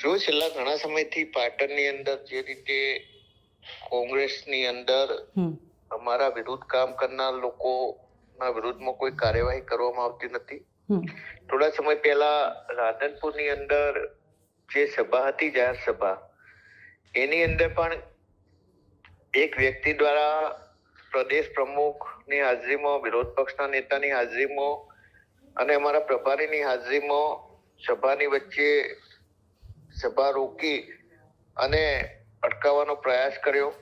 જો છેલ્લા ઘણા સમયથી પાટણની અંદર જે રીતે કોંગ્રેસની અંદર અમારા વિરુદ્ધ કામ કરનાર લોકોના વિરુદ્ધમાં કોઈ કાર્યવાહી કરવામાં આવતી નથી. થોડા સમય પહેલા રાધનપુરની અંદર જે સભા હતી જાહેર સભા એની અંદર પણ એક વ્યક્તિ દ્વારા પ્રદેશ પ્રમુખની હાજરીમાં વિરોધ પક્ષના નેતાની હાજરીમાં અને અમારા પ્રભારીની હાજરીમાં સભાની વચ્ચે સભા રોકી અને અટકાવવાનો પ્રયાસ કર્યો.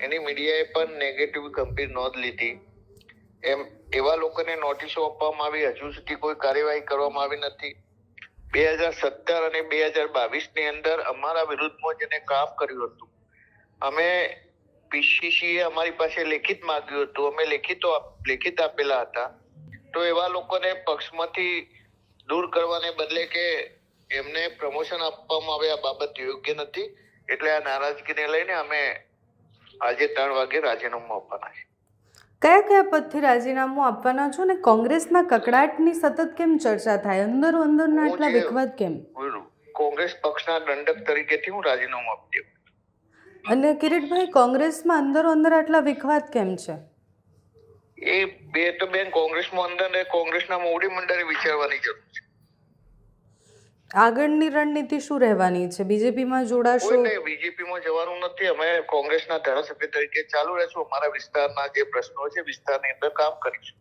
એની મીડિયાએ પણ નેગેટિવ ગંભીર નોંધ લીધી. એમ, એવા લોકોને નોટિસો આપવામાં આવી, હજુ સુધી કોઈ કાર્યવાહી કરવામાં આવી નથી. બે હજાર સત્તર અને બે હજાર બાવીસની અંદર અમારા વિરુદ્ધમાં જેને કામ કર્યું હતું. અમે પીસીસીએ અમારી પાસે લેખિત માંગ્યું હતું. અમે લેખિતો લેખિત આપેલા હતા. તો એવા લોકોને પક્ષમાંથી દૂર કરવાને બદલે કે એમને પ્રમોશન આપવામાં આવે આ બાબત યોગ્ય નથી. એટલે આ નારાજગીને લઈને અમે આજે ત્રણ વાગે રાજીનામું આપવાના છે કયા કયા પદથી રાજીનામું આપવાના છો ને કોંગ્રેસના કકડાટની સતત કેમ ચર્ચા થાય? અંદર અંદરના આટલા વિખવાદ કેમ? કોંગ્રેસ પક્ષના દંડક તરીકેથી હું રાજીનામું આપી દઉં અને કિરીટભાઈ કોંગ્રેસમાં અંદર અંદર આટલા વિખવાદ કેમ છે? એ બે તો બેન કોંગ્રેસમાં અંદર કોંગ્રેસના મોવડી મંડળે વિચારવાની જરૂર છે. આગળની રણનીતિ શું રહેવાની છે? બીજેપીમાં જોડાશો? નહીં, બીજેપીમાં જવાનું નથી. અમે કોંગ્રેસના ધારાસભ્ય તરીકે ચાલુ રહેશું. અમારા વિસ્તારના જે પ્રશ્નો છે, વિસ્તારની અંદર કામ કરીશું.